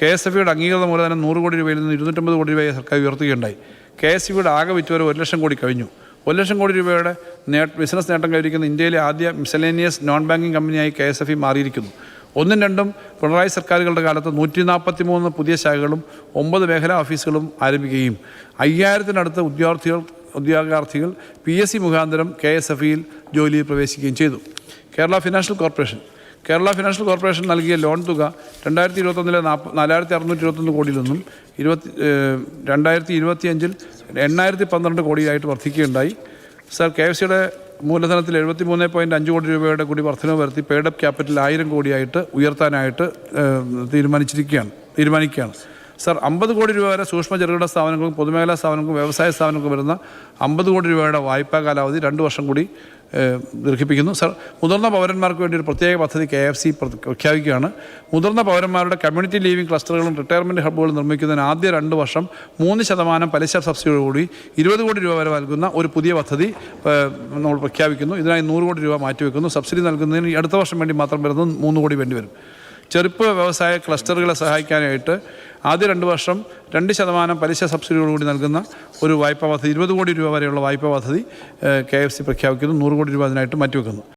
K S F അംഗീകൃത മൂലധനം നൂറ് കോടി രൂപയിൽ നിന്ന് ഇരുന്നൂറ്റമ്പത് കോടി രൂപയായി സർക്കാർ ഉയർത്തുകയുണ്ടായി. കെ എസ് ഇയുടെ ആകെ വിറ്റുവരെ ഒരു ലക്ഷം കോടി കഴിഞ്ഞു. ഒരു ലക്ഷം കോടി രൂപയുടെ നേ ബിസിനസ് നേട്ടം കൈവരിക്കുന്ന ഇന്ത്യയിലെ ആദ്യ മിസലേനിയസ് നോൺ ബാങ്കിംഗ് കമ്പനിയായി കെ എസ് എഫ് ഇ മാറിയിരിക്കുന്നു. ഒന്നും രണ്ടും പിണറായി സർക്കാരുകളുടെ കാലത്ത് നൂറ്റി നാൽപ്പത്തി മൂന്ന് പുതിയ ശാഖകളും ഒമ്പത് മേഖലാ ഓഫീസുകളും ആരംഭിക്കുകയും അയ്യായിരത്തിനടുത്ത് ഉദ്യോഗാർത്ഥികൾ ഉദ്യോഗാർത്ഥികൾ പി എസ് സി മുഖാന്തരം കെ എസ് എഫ് ഇയിൽ ജോലിയിൽ പ്രവേശിക്കുകയും ചെയ്തു. Kerala financial corporation Kerala financial corporation നൽകിയ ലോൺ തുക രണ്ടായിരത്തി ഇരുപത്തൊന്നിലെ നാൽപ്പ നാലായിരത്തി അറുന്നൂറ്റി ഇരുപത്തൊന്ന് കോടിയിൽ നിന്നും ഇരുപത്തി രണ്ടായിരത്തി ഇരുപത്തിയഞ്ചിൽ എണ്ണായിരത്തി പന്ത്രണ്ട് കോടിയായിട്ട് വർദ്ധിക്കുകയുണ്ടായി. സർ കെ എഫ് സിയുടെ മൂലധനത്തിൽ എഴുപത്തി മൂന്ന് പോയിന്റ് അഞ്ച് കോടി രൂപയുടെ കൂടി വർധനവ് വരുത്തി പേഡപ്പ് ക്യാപിറ്റൽ ആയിരം കോടിയായിട്ട് ഉയർത്താനായിട്ട് തീരുമാനിച്ചിരിക്കുകയാണ് തീരുമാനിക്കുകയാണ്. സർ അമ്പത് കോടി രൂപ വരെ സൂക്ഷ്മ ചെറുകിട സ്ഥാപനങ്ങൾക്കും പൊതുമേഖലാ സ്ഥാപനങ്ങൾക്കും വ്യവസായ സ്ഥാപനങ്ങൾക്കും വരുന്ന അമ്പത് കോടി രൂപയുടെ വായ്പാ കാലാവധി രണ്ട് വർഷം കൂടി ദീർഘിപ്പിക്കുന്നു. സർ മുതിർന്ന പൗരന്മാർക്ക് വേണ്ടി ഒരു പ്രത്യേക പദ്ധതി കെ എഫ് സി പ്രഖ്യാപിക്കുകയാണ്. മുതിർന്ന പൗരന്മാരുടെ കമ്മ്യൂണിറ്റി ലീവിംഗ് ക്ലസ്റ്ററുകളും റിട്ടയർമെന്റ് ഹബ്ബുകളും നിർമ്മിക്കുന്നതിന് ആദ്യ രണ്ട് വർഷം മൂന്ന് ശതമാനം പലിശ സബ്സിഡിയോടുകൂടി ഇരുപത് കോടി രൂപ വരെ നൽകുന്ന ഒരു പുതിയ പദ്ധതി നമ്മൾ പ്രഖ്യാപിക്കുന്നു. ഇതിനായി നൂറ് കോടി രൂപ മാറ്റിവെക്കുന്നു. സബ്സിഡി നൽകുന്നതിന് അടുത്ത വർഷം വേണ്ടി മാത്രം വരുന്നത് മൂന്ന് കോടി വേണ്ടി വരും. ചെറുപ്പ് വ്യവസായ ക്ലസ്റ്ററുകളെ സഹായിക്കാനായിട്ട് ആദ്യ രണ്ട് വർഷം രണ്ട് ശതമാനം പലിശ സബ്സിഡിയോടുകൂടി നൽകുന്ന ഒരു വായ്പാ പദ്ധതി ഇരുപത് കോടി രൂപ വരെയുള്ള വായ്പാ പദ്ധതി കെ എഫ് സി പ്രഖ്യാപിക്കുന്നു. നൂറ് കോടി രൂപ അതിനായിട്ട് മാറ്റിവെക്കുന്നു.